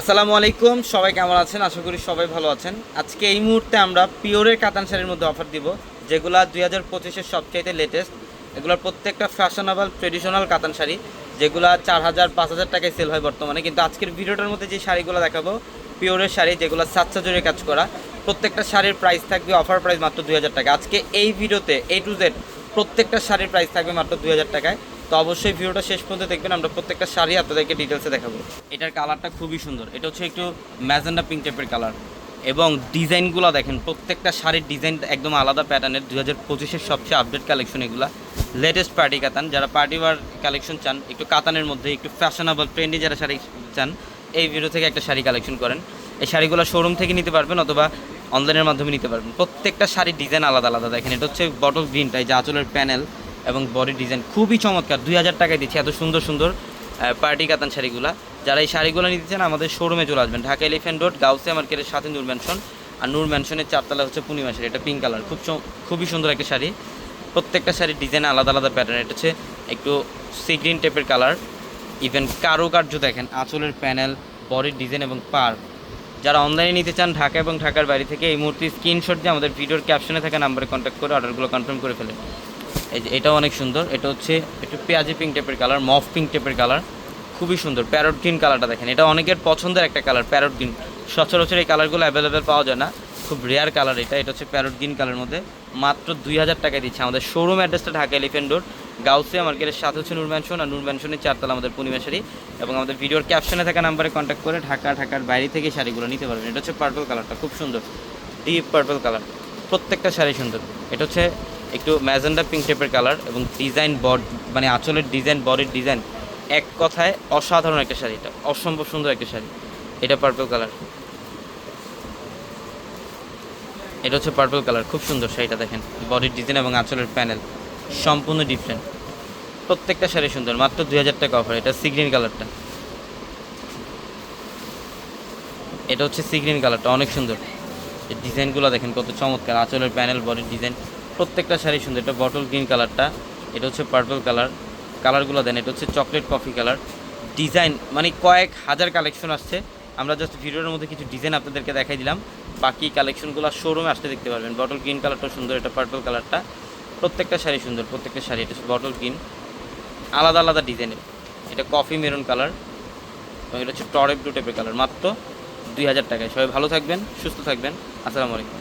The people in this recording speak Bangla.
আসসালামু আলাইকুম, সবাই কেমন আছেন? আশা করি সবাই ভালো আছেন। আজকে এই মুহূর্তে আমরা পিওরের কাতান শাড়ির মধ্যে অফার দিব, যেগুলো দুই হাজার পঁচিশের সবচাইতে লেটেস্ট এগুলোর প্রত্যেকটা ফ্যাশনেবল ট্রেডিশনাল কাতান শাড়ি, যেগুলো চার হাজার, পাঁচ হাজার টাকায় সেল হয় বর্তমানে। কিন্তু আজকের ভিডিওটার মধ্যে যে শাড়িগুলো দেখাবো, পিওরের শাড়ি যেগুলো সাতশো জোরে কাজ করা, প্রত্যেকটা শাড়ির প্রাইস থাকবে অফার প্রাইস মাত্র দুই হাজার টাকা। আজকে এই ভিডিওতে এ টু জেড প্রত্যেকটা শাড়ির প্রাইস থাকবে মাত্র দুই হাজার টাকায়। তো অবশ্যই ভিডিওটা শেষ পর্যন্ত দেখবেন, আমরা প্রত্যেকটা শাড়ি আপনাদেরকে ডিটেলসে দেখাবো। এটার কালারটা খুবই সুন্দর, এটা হচ্ছে একটু ম্যাজেন্ডা পিঙ্ক টাইপের কালার এবং ডিজাইনগুলো দেখেন, প্রত্যেকটা শাড়ির ডিজাইন একদম আলাদা প্যাটার্নের দু হাজার পঁচিশের সবচেয়ে আপডেট কালেকশন এগুলো। লেটেস্ট পার্টি কাতান, যারা পার্টি ওয়ার কালেকশন চান, একটু কাতানের মধ্যে, একটু ফ্যাশনেবল ট্রেন্ডি যারা শাড়ি চান, এই ভিডিও থেকে একটা শাড়ি কালেকশন করেন। এই শাড়িগুলো শোরুম থেকে নিতে পারবেন অথবা অনলাইনের মাধ্যমে নিতে পারবেন। প্রত্যেকটা শাড়ির ডিজাইন আলাদা আলাদা। দেখেন, এটা হচ্ছে বটল গ্রিনটা এই যে আঁচলের প্যানেল এবং বডি ডিজাইন খুবই চমৎকার। দুই হাজার টাকায় দিচ্ছে, এত সুন্দর সুন্দর পার্টি কাতান শাড়িগুলো। যারা এই শাড়িগুলো নিতে চান, আমাদের শোরুমে চলে আসবেন। ঢাকা এলিফেন্ট রোড গাউসিয়া মার্কেটের সাথে নূর ম্যানশন আর নূর ম্যানশনের চারতলা হচ্ছে পূর্ণিমা শাড়ি এটা পিঙ্ক কালার খুব খুবই সুন্দর একটা শাড়ি। প্রত্যেকটা শাড়ির ডিজাইন আলাদা আলাদা প্যাটার্ন এটা হচ্ছে একটু সি গ্রিন টাইপের কালার ইভেন কারুকার্য দেখেন, আঁচলের প্যানেল বডির ডিজাইন এবং পার। যারা অনলাইনে নিতে চান, ঢাকা এবং ঢাকার বাইরে থেকে এই মুহূর্তে স্ক্রিনশট দিয়ে আমাদের ভিডিওর ক্যাপশনে থাকা নাম্বারে কন্ট্যাক্ট করে অর্ডারগুলো কনফার্ম করে ফেলেন। এটাও অনেক সুন্দর। এটা হচ্ছে একটু পেঁয়াজি পিঙ্ক টাইপের কালার মফ পিঙ্ক টাইপের কালার খুবই সুন্দর। প্যারট গ্রিন কালারটা দেখেন। এটা অনেকের পছন্দের একটা কালার প্যারট গ্রিন সচরাচর এই কালারগুলো অ্যাভেলেবেল পাওয়া যায় না। খুব রেয়ার কালার এটা। এটা হচ্ছে প্যারট গ্রিন কালার মধ্যে। মাত্র দুই হাজার টাকায় দিচ্ছে। আমাদের শোরুম অ্যাড্রেসটা ঢাকা এলিফেন্ট রোড গাউসিয়া মার্কেটের সাথে হচ্ছে নূর ম্যানশন আর নূর ম্যানশনের চারতলা আমাদের পূর্ণিমা শাড়ি। এবং আমাদের ভিডিওর ক্যাপশনে থাকা নাম্বারে কন্ট্যাক্ট করে ঢাকা, ঢাকার বাইরে থেকে শাড়িগুলো নিতে পারবেন। এটা হচ্ছে পার্পল কালারটা খুব সুন্দর। ডিপ পার্পল কালার প্রত্যেকটা শাড়ি সুন্দর। এটা হচ্ছে একটু ম্যাজেন্ডা পিঙ্ক টাইপের কালার এবং ডিজাইন বড মানে আঁচলের ডিজাইন বডির ডিজাইন এক কথায় অসাধারণ একটা শাড়ি এটা, অসম্ভব সুন্দর একটা শাড়ি। এটা পার্পল কালার এটা হচ্ছে পার্পল কালার খুব সুন্দর শাড়িটা দেখেন। বডির ডিজাইন এবং আঁচলের প্যানেল সম্পূর্ণ ডিফারেন্ট প্রত্যেকটা শাড়ি সুন্দর, মাত্র দুই হাজার টাকা অফার এটা সি গ্রিন কালারটা এটা হচ্ছে সি গ্রিন কালারটা অনেক সুন্দর। ডিজাইনগুলো দেখেন কত চমৎকার, আঁচলের প্যানেল বডির ডিজাইন প্রত্যেকটা শাড়ি সুন্দর। এটা বটল গ্রিন কালারটা এটা হচ্ছে পার্পল কালার কালারগুলো দেন, এটা হচ্ছে চকলেট কফি কালার ডিজাইন মানে কয়েক হাজার কালেকশন আসছে। আমরা জাস্ট ভিডিওর মধ্যে কিছু ডিজাইন আপনাদেরকে দেখাই দিলাম। বাকি কালেকশনগুলো শোরুমে আসতে দেখতে পারবেন। বটল গ্রিন কালারটা সুন্দর, এটা পার্পল কালারটা প্রত্যেকটা শাড়ি সুন্দর, প্রত্যেকটা শাড়ি, এটা বটল গ্রিন আলাদা আলাদা ডিজাইনের এটা কফি মেরুন কালার এবং এটা হচ্ছে টরেপ ব্লু টাইপের কালার মাত্র দুই হাজার টাকায়। সবাই ভালো থাকবেন, সুস্থ থাকবেন। আসসালামু আলাইকুম।